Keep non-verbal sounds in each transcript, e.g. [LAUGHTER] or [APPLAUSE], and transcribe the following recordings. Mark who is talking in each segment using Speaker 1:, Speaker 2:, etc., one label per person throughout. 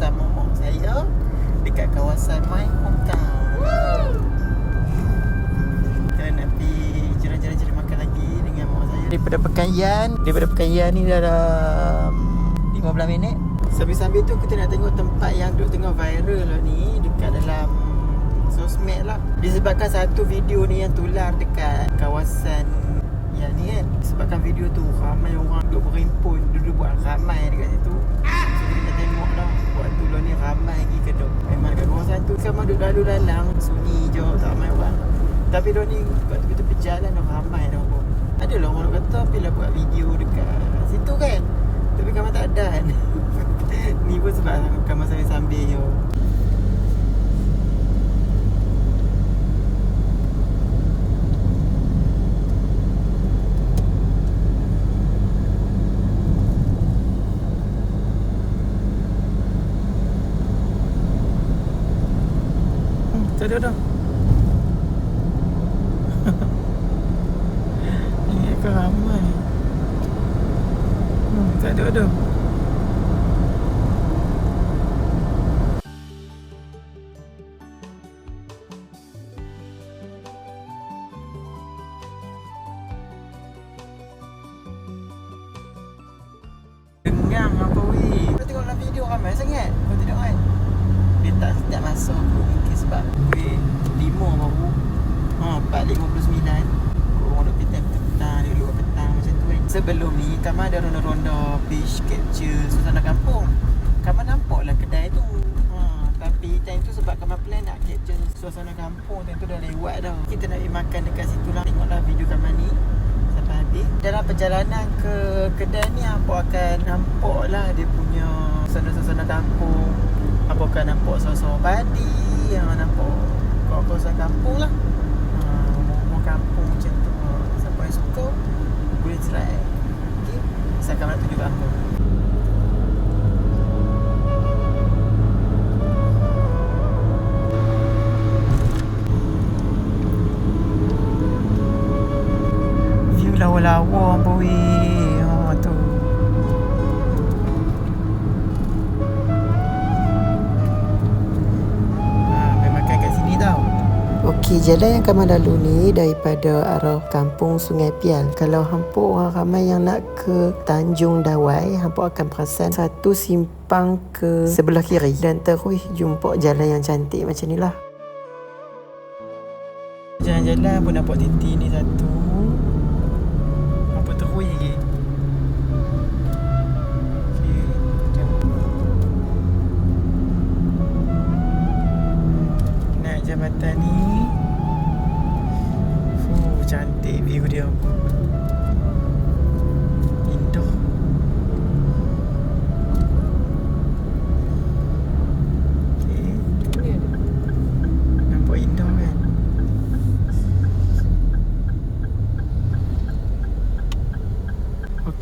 Speaker 1: bersama mak saya Dekat kawasan my hometown. Kita nak pergi jalan-jalan makan lagi dengan mak saya Daripada Pekayan Daripada Pekayan ni dalam 15 minit. Sambil-sambil tu kita nak tengok tempat yang duk tengah viral lah ni Dekat dalam sosmed lah. Disebabkan satu video ni yang tular dekat kawasan yang ni kan. Disebabkan video tu ramai orang duk berhimpun Duduk buat ramai dekat situ ramai lagi ke duk Memang dekat kawasan tu Sama duduk lalu lalang Sunyi je tak ramai orang Tapi dia ni kat tepi-tepi jalan dah ramai dah orang. Ada lah orang kata Bila buat video dekat situ kan? Tapi kamar tak ada kan. [LAUGHS] Ni pun sebab kamar sambil-sambil je Ada dah. [LAUGHS] Dengang apa weh Kau tengok dalam video ramai sangat. Kau tengok kan? Dia tak tak masuk aku mungkin sebab Weh Lima baru Ha empat lima puluh sembilan Korang dah petang petang Dia luar petang macam tu kan Sebelum ni Kama ada ronda-ronda Beach capture Suasana kampung. Kama nampak lah kedai tu. Ha, Tapi time tu sebab Kama plan nak capture Suasana kampung Time tu dah lewat dah. Kita nak pergi makan dekat situ lah. Tengoklah video Kama ni. Sampai habis. Dalam perjalanan ke kedai ni Apa akan nampak lah dia punya Suasana-suasana kampung. Apa akan nampak suasana padi Yang nampak kawasan kampung lah. Ha, Rumah kampung macam tu. Siapa yang suka Boleh try Okay Saya akan nak tunjuk apa Okey, jalan yang kami lalu ni daripada arah kampung Sungai Pial. Kalau hampa orang ramai yang nak ke Tanjung Dawai, hampa akan perasan satu simpang ke sebelah kiri dan terus jumpa jalan yang cantik macam ni lah. Jalan-jalan pun nampak titik ni satu.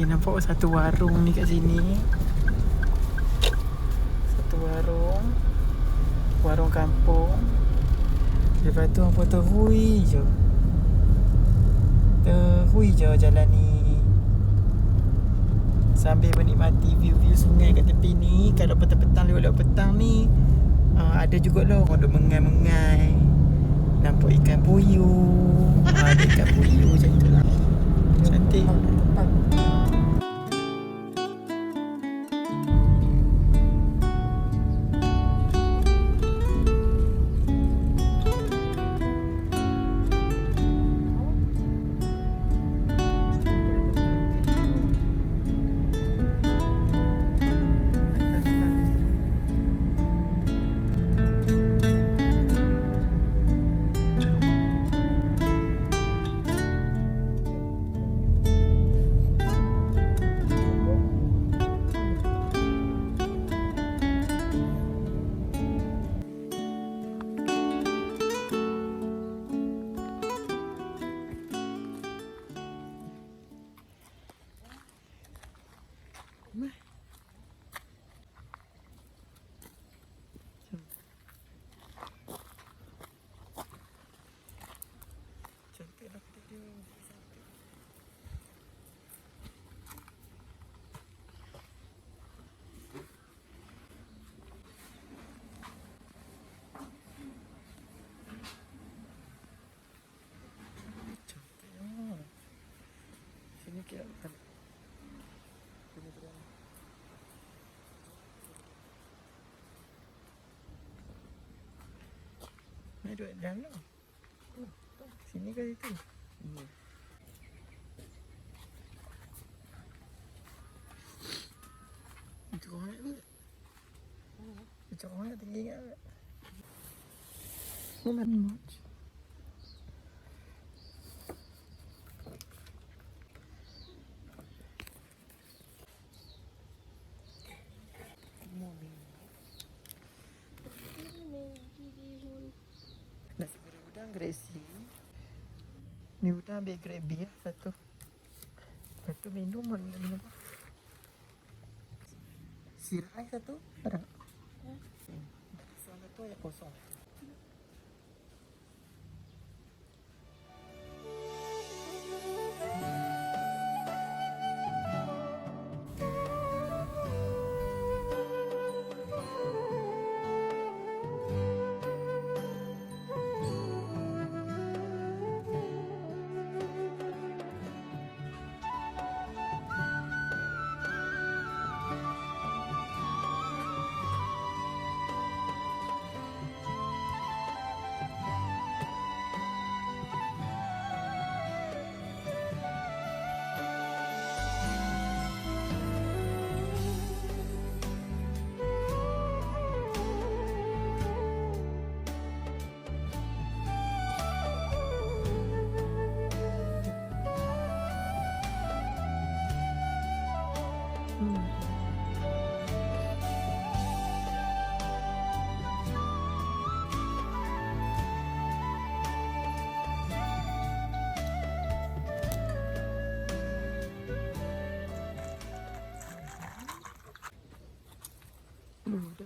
Speaker 1: Okey, nampak satu warung ni kat sini. Satu warung. Warung kampung. Lepas tu apa terui je. Terui je jalan ni. Sambil menikmati view-view sungai kat tepi ni Kalau petang-petang lewat-lewat petang ni uh, Ada juga lah orang duk mengai-mengai Ni duduk dalam. Sini ke situ? Ini. Macam orang ni. Macam orang tinggi ingat. Ni C. Ni udang ambil grade B lah satu. Lepas tu minum mana nak minum apa? Air satu. Ada tak? Hmm. Soal tu air kosong.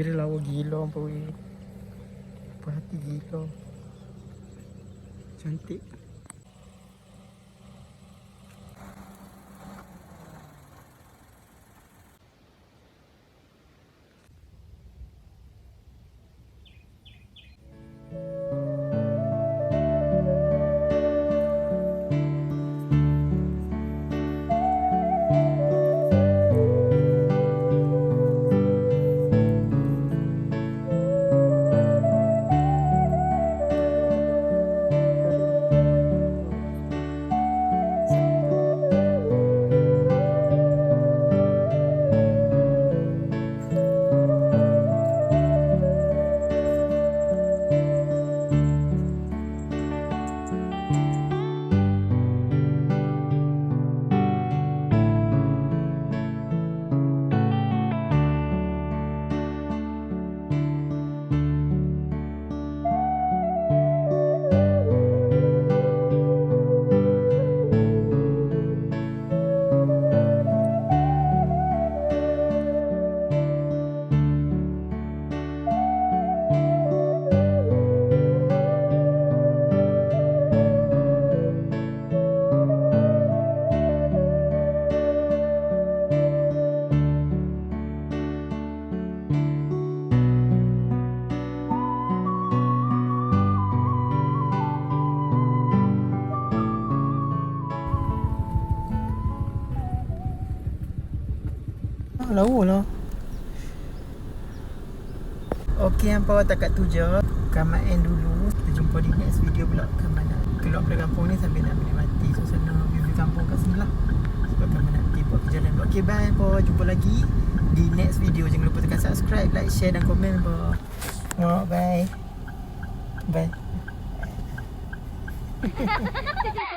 Speaker 1: Sirih lawa gila apa weh. Perhati gila. Cantik. Lawa lah. Okey, hampa takat tu je. Kamat end dulu. Kita jumpa di next video pula. Kamat nak keluar dari kampung ni sambil nak menikmati suasana view kampung kat sini lah. Sebab kamat nak pergi buat perjalanan. Okey, bye hampa. Jumpa lagi di next video. Jangan lupa tekan subscribe, like, share dan komen hampa. Oh, bye. Bye. [LAUGHS]